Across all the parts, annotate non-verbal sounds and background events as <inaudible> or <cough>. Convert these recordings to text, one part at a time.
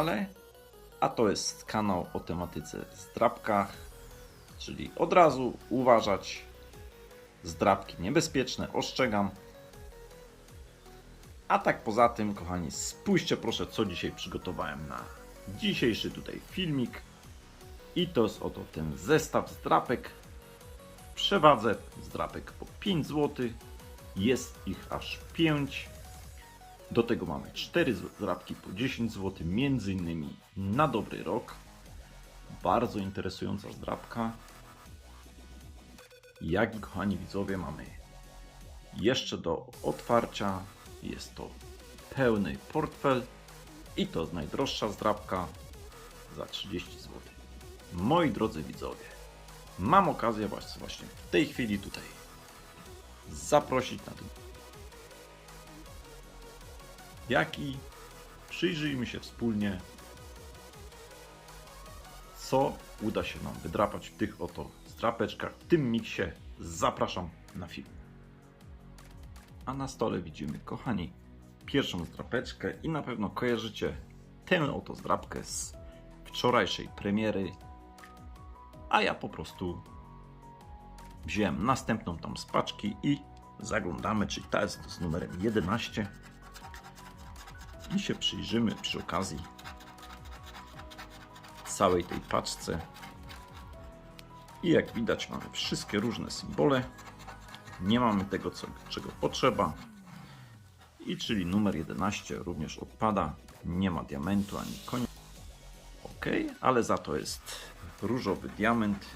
kanale, a to jest kanał o tematyce zdrabkach, czyli od razu uważać, zdrabki niebezpieczne, ostrzegam. A tak poza tym, kochani, spójrzcie proszę, co dzisiaj przygotowałem na dzisiejszy tutaj filmik. I to jest oto ten zestaw zdrapek przewadze zdrapek po 5 zł. Jest ich aż 5. Do tego mamy 4 zdrapki po 10 zł, między innymi na dobry rok. Bardzo interesująca zdrapka. Jak i kochani widzowie, mamy jeszcze do otwarcia. Jest to pełny portfel i to najdroższa zdrapka za 30 zł. Moi drodzy widzowie, mam okazję właśnie w tej chwili tutaj zaprosić na ten jak i przyjrzyjmy się wspólnie, co uda się nam wydrapać w tych oto zdrapeczkach, w tym miksie. Zapraszam na film. A na stole widzimy, kochani, pierwszą zdrapeczkę i na pewno kojarzycie tę oto zdrapkę z wczorajszej premiery, a ja po prostu wziąłem następną tam z paczki i zaglądamy, czyli ta jest z numerem 11 i się przyjrzymy przy okazji całej tej paczce. I jak widać mamy wszystkie różne symbole. Nie mamy tego, co, czego potrzeba. I czyli numer 11 również odpada. Nie ma diamentu ani konia. Ok, ale za to jest różowy diament.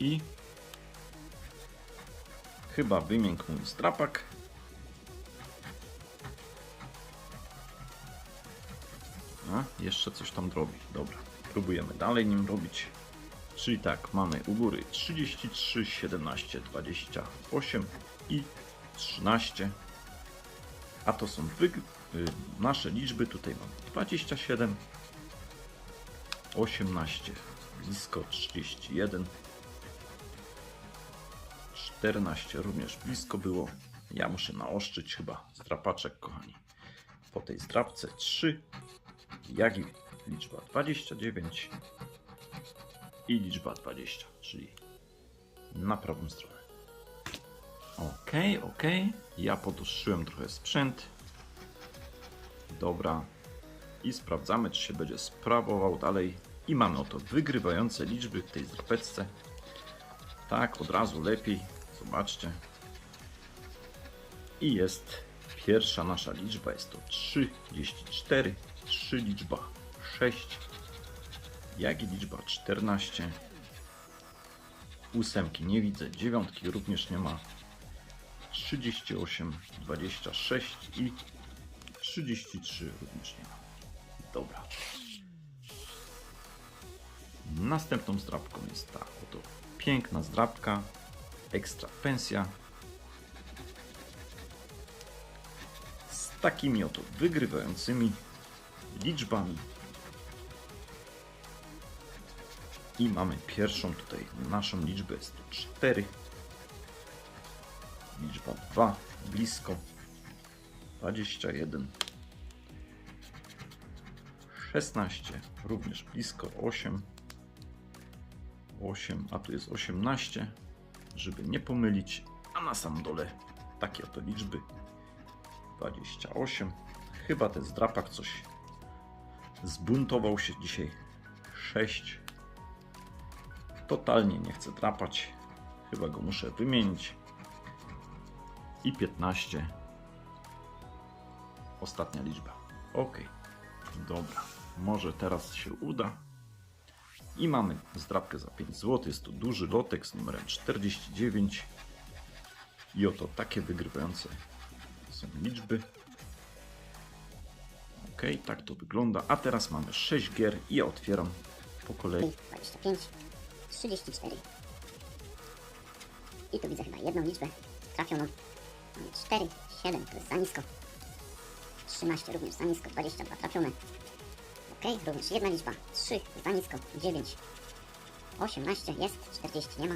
I chyba wymiękł mój strapak. A, jeszcze coś tam robi. Dobra, próbujemy dalej nim robić. Czyli tak, mamy u góry 33, 17, 28 i 13. A to są wyg- y, nasze liczby. Tutaj mamy 27, 18, blisko 31, 14 również blisko było. Ja muszę naoszczyć chyba zdrapaczek, kochani. Po tej zdrapce 3, jak i liczba 29 i liczba 20, czyli na prawą stronę. Ok, ok. Ja poduszyłem trochę sprzęt. Dobra. I sprawdzamy, czy się będzie sprawował dalej. I mamy oto wygrywające liczby w tej zdrapeczce. Tak, od razu lepiej. Zobaczcie. I jest pierwsza nasza liczba, jest to 34, 3 liczba 6, jak i liczba 14. Ósemki nie widzę, dziewiątki również nie ma. 38, 26 i 33 również nie ma. Dobra. Następną zdrabką jest ta oto piękna zdrabka ekstra pensja z takimi oto wygrywającymi liczbami. I mamy pierwszą tutaj naszą liczbę jest to 4. Liczba 2 blisko 21 16 również blisko 8 8, a tu jest 18 żeby nie pomylić, a na sam dole takie oto liczby 28. Chyba ten zdrapak coś zbuntował się dzisiaj 6. Totalnie nie chcę drapać. Chyba go muszę wymienić. I 15. Ostatnia liczba. Ok. Dobra. Może teraz się uda. I mamy zdrabkę za 5 zł. Jest to duży lotek z numerem 49. I oto takie wygrywające są liczby. Ok, tak to wygląda. A teraz mamy 6 gier i ja otwieram po kolei. 25, 34. I tu widzę chyba jedną liczbę trafioną. Mamy 4, 7, to jest za nisko. 13 również za nisko, 22 trafione. Ok, również jedna liczba, 3 za nisko, 9, 18 jest, 40 nie ma.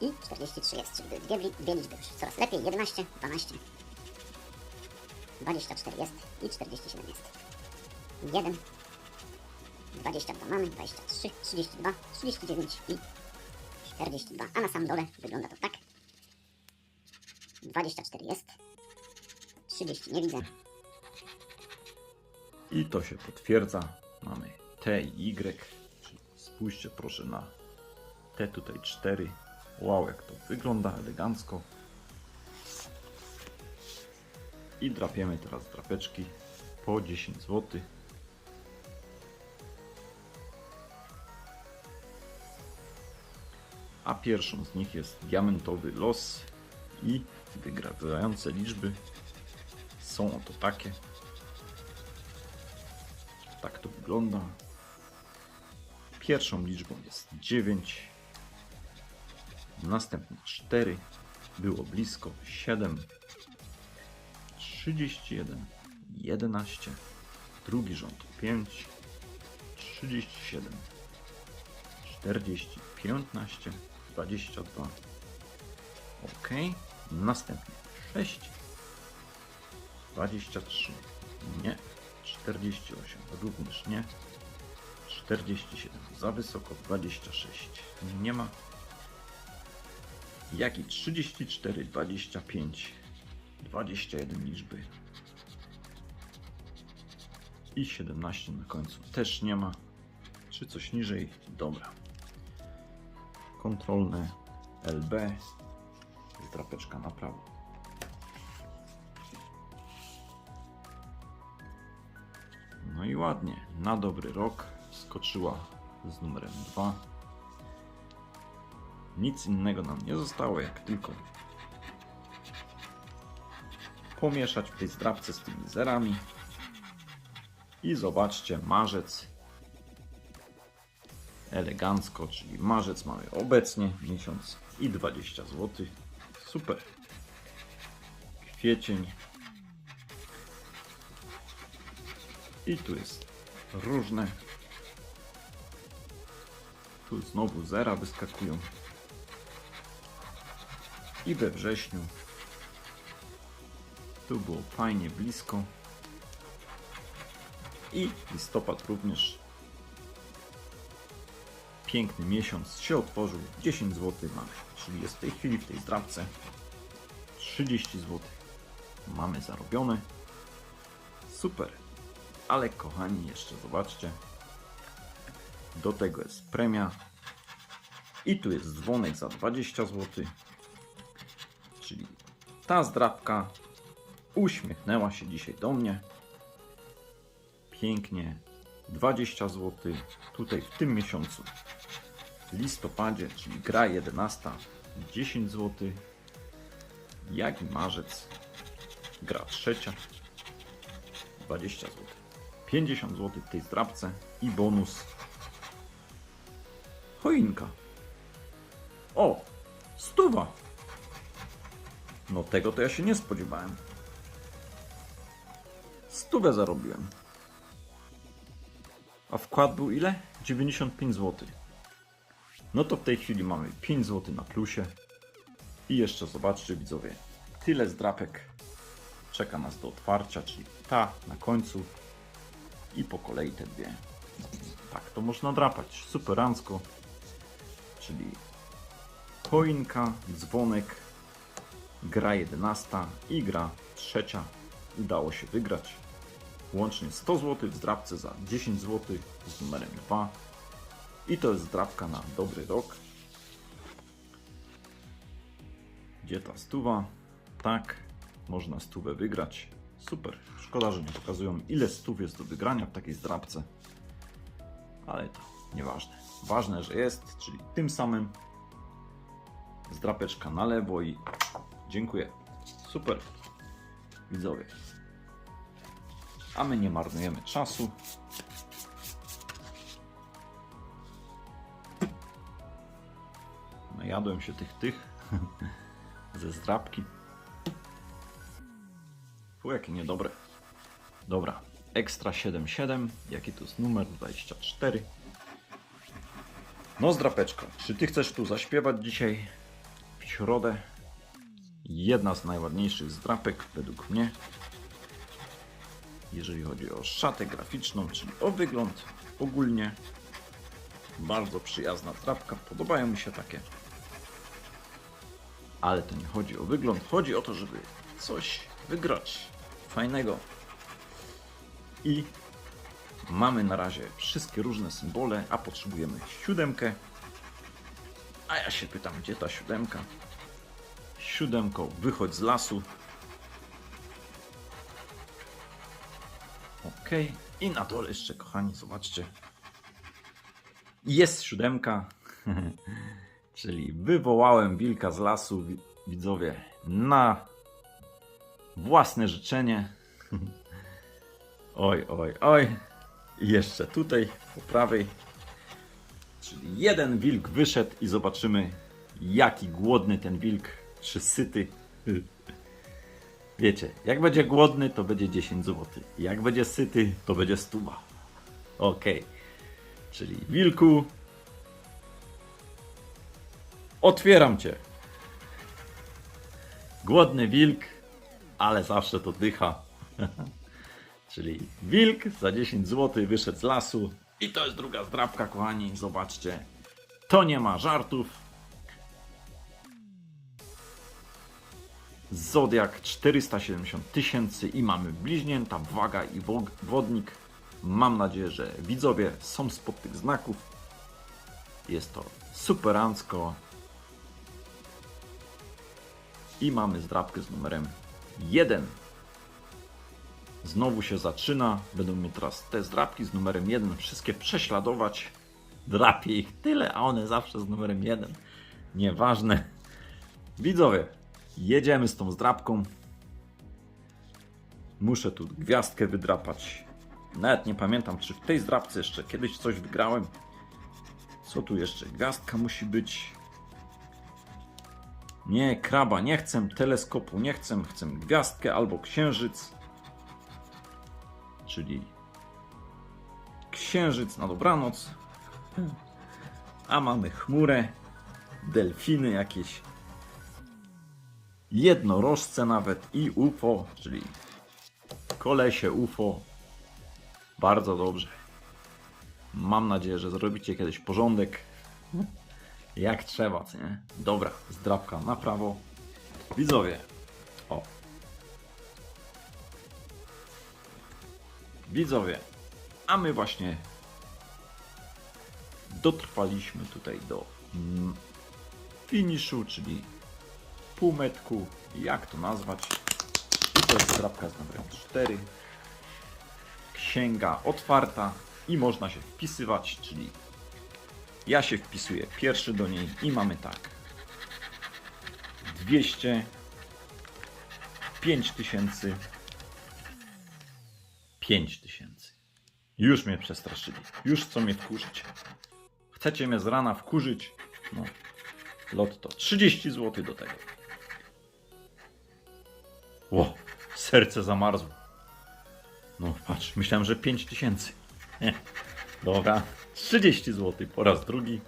i 43 jest, czyli dwie, dwie liczby już coraz lepiej. 11, 12, 24 jest i 47 jest. 1, 22 mamy, 23, 32, 39 i 42. A na samym dole wygląda to tak. 24 jest. 30 nie widzę. I to się potwierdza. Mamy T i Y. Spójrzcie proszę na T tutaj 4. Wow, jak to wygląda elegancko. I drapiemy teraz drapeczki po 10 zł. A pierwszą z nich jest diamentowy los i wygradzające liczby są oto takie. Tak to wygląda. Pierwszą liczbą jest 9. Następnie 4. Było blisko 7. 31. 11. Drugi rząd 5. 37. 40. 15. 22. Ok. Następnie 6. 23. Nie. 48. Również nie. 47. Za wysoko. 26. Nie ma. Jak i 34, 25, 21 liczby. I 17 na końcu też nie ma. Czy coś niżej? Dobra. Kontrolne LB. Drapeczka na prawo. Ładnie. Na dobry rok skoczyła z numerem 2. Nic innego nam nie zostało, jak tylko pomieszać w tej zdrabce z tymi zerami. I zobaczcie, marzec elegancko, czyli marzec mamy obecnie miesiąc i 20 zł. Super. Kwiecień. I tu jest różne. Tu znowu zera wyskakują. I we wrześniu. Tu było fajnie blisko. I listopad również. Piękny miesiąc się otworzył. 10 zł mamy. Czyli jest w tej chwili w tej zdrabce 30 zł. Mamy zarobione. Super. Ale kochani, jeszcze zobaczcie. Do tego jest premia. I tu jest dzwonek za 20 zł. Czyli ta zdrabka uśmiechnęła się dzisiaj do mnie. Pięknie. 20 zł. Tutaj w tym miesiącu. Listopadzie, czyli gra 11. 10 zł. Jak i marzec. Gra trzecia. 20 zł. 50 zł w tej zdrabce i bonus. Choinka. O! Stuwa! No tego to ja się nie spodziewałem. Stówę zarobiłem. A wkład był ile? 95 zł. No to w tej chwili mamy 5 zł na plusie. I jeszcze zobaczcie widzowie, tyle zdrapek czeka nas do otwarcia, czyli ta na końcu i po kolei te dwie. Tak, to można drapać superancko, czyli choinka, dzwonek, gra 11 i gra trzecia. Udało się wygrać. Łącznie 100 zł w zdrabce za 10 zł z numerem 2. I to jest zdrabka na dobry rok. Gdzie ta stuwa? Tak, można stówę wygrać. Super. Szkoda, że nie pokazują ile stów jest do wygrania w takiej zdrabce. Ale to nieważne. Ważne, że jest, czyli tym samym zdrapeczka na lewo i dziękuję. Super. Widzowie. A my nie marnujemy czasu. Najadłem się tych tych <laughs> ze zdrabki. Fu, jakie niedobre. Dobra. Ekstra 77. Jaki to jest numer? 24. No zdrapeczko. Czy ty chcesz tu zaśpiewać dzisiaj? środę. Jedna z najładniejszych zdrapek według mnie. Jeżeli chodzi o szatę graficzną, czyli o wygląd ogólnie. Bardzo przyjazna zdrapka. Podobają mi się takie. Ale to nie chodzi o wygląd. Chodzi o to, żeby coś wygrać fajnego. I mamy na razie wszystkie różne symbole, a potrzebujemy siódemkę. A ja się pytam, gdzie ta siódemka? Siódemko, wychodź z lasu. Ok. I na dole jeszcze, kochani, zobaczcie. Jest siódemka. <laughs> Czyli wywołałem wilka z lasu, wi- widzowie, na własne życzenie. <laughs> Oj, oj, oj. I jeszcze tutaj, po prawej. Czyli jeden wilk wyszedł i zobaczymy, jaki głodny ten wilk, czy syty. <laughs> Wiecie, jak będzie głodny, to będzie 10 zł. Jak będzie syty, to będzie stuba. Okej. Czyli wilku, otwieram cię. Głodny wilk, ale zawsze to dycha. <laughs> Czyli wilk za 10 zł wyszedł z lasu. I to jest druga zdrabka, kochani. Zobaczcie. To nie ma żartów. Zodiak 470 tysięcy i mamy bliźnięta, waga i wodnik. Mam nadzieję, że widzowie są spod tych znaków. Jest to superancko. I mamy zdrabkę z numerem 1. Znowu się zaczyna. Będą teraz te zdrabki z numerem 1 wszystkie prześladować. Drapię ich tyle, a one zawsze z numerem 1. Nieważne. Widzowie, jedziemy z tą zdrabką. Muszę tu gwiazdkę wydrapać. Nawet nie pamiętam, czy w tej zdrabce jeszcze kiedyś coś wygrałem. Co tu jeszcze? Gwiazdka musi być. Nie, kraba, nie chcę teleskopu, nie chcę, chcę gwiazdkę albo księżyc. Czyli księżyc na dobranoc. A mamy chmurę, delfiny jakieś, jednorożce nawet i UFO, czyli kolesie UFO. Bardzo dobrze. Mam nadzieję, że zrobicie kiedyś porządek. Jak trzeba, co nie? Dobra, zdrabka na prawo. Widzowie. O. Widzowie. A my właśnie dotrwaliśmy tutaj do mm, finiszu, czyli półmetku. Jak to nazwać? I to jest zdrabka z numerem 4. Księga otwarta i można się wpisywać, czyli ja się wpisuję pierwszy do niej i mamy tak. 200 5000 5000 Już mnie przestraszyli. Już chcą mnie wkurzyć. Chcecie mnie z rana wkurzyć? No. Lotto. 30 zł do tego. Ło, serce zamarzło. No patrz, myślałem, że 5000. Dobra, 30 zł po raz drugi.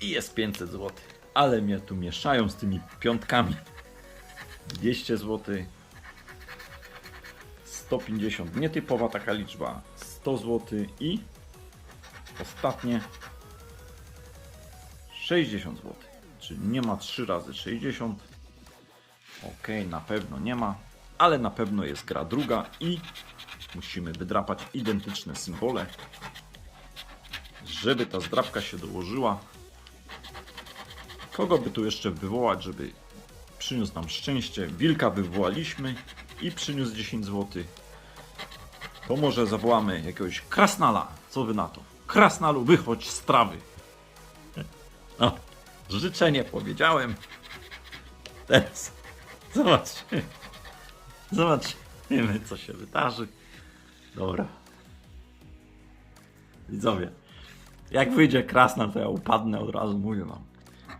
I jest 500 zł. Ale mnie tu mieszają z tymi piątkami. 200 zł. 150. Nietypowa taka liczba. 100 zł i ostatnie 60 zł. Czyli nie ma 3 razy 60. Ok, na pewno nie ma, ale na pewno jest gra druga i musimy wydrapać identyczne symbole, żeby ta zdrapka się dołożyła. Kogo by tu jeszcze wywołać, żeby przyniósł nam szczęście? Wilka wywołaliśmy i przyniósł 10 zł. To może zawołamy jakiegoś krasnala. Co wy na to? Krasnalu, wychodź z trawy. <laughs> No, życzenie powiedziałem. Teraz zobaczmy. Zobaczymy, co się wydarzy. Dobra. Widzowie, jak wyjdzie krasnal, to ja upadnę od razu, mówię wam.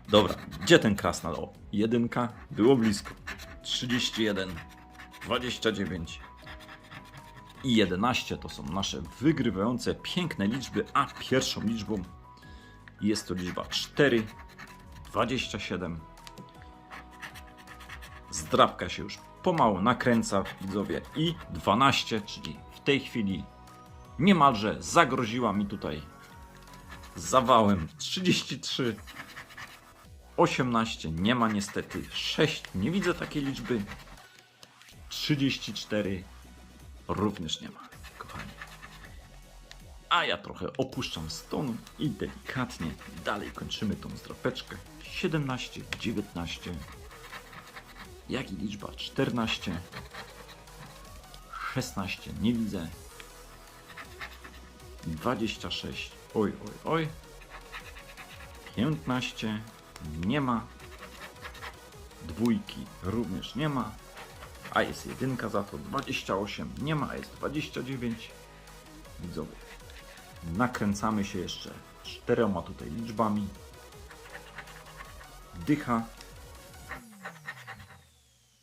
Dobra, gdzie ten krasnal? O, jedynka, było blisko. 31, 29 i 11 to są nasze wygrywające piękne liczby, a pierwszą liczbą jest to liczba 4, 27. Zdrabka się już pomału nakręca, widzowie. I 12, czyli w tej chwili niemalże zagroziła mi tutaj zawałem 33. 18 nie ma niestety. 6 nie widzę takiej liczby. 34 również nie ma, kochani. A ja trochę opuszczam stonu i delikatnie dalej kończymy tą zdrapeczkę. 17, 19, jak i liczba 14, 16 nie widzę, 26, oj, oj, oj, 15 nie ma, dwójki również nie ma, a jest jedynka za to, 28 nie ma, a jest 29, widzowie. Nakręcamy się jeszcze czterema tutaj liczbami. Dycha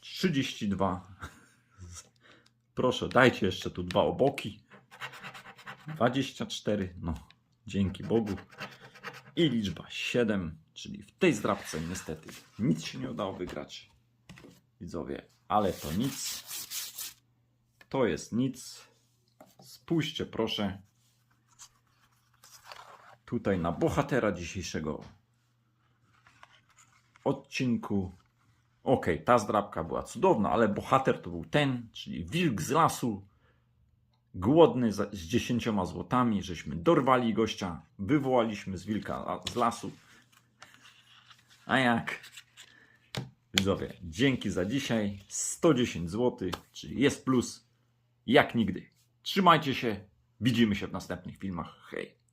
32. Proszę, dajcie jeszcze tu dwa oboki. 24. No, dzięki Bogu. I liczba 7, czyli w tej zdrabce niestety nic się nie udało wygrać. Widzowie, ale to nic. To jest nic. Spójrzcie proszę tutaj na bohatera dzisiejszego odcinku. Okej, ta zdrabka była cudowna, ale bohater to był ten, czyli wilk z lasu, głodny z dziesięcioma złotami, żeśmy dorwali gościa, wywołaliśmy z wilka z lasu. A jak? Widzowie, dzięki za dzisiaj. 110 zł, czyli jest plus jak nigdy. Trzymajcie się, widzimy się w następnych filmach. Hej!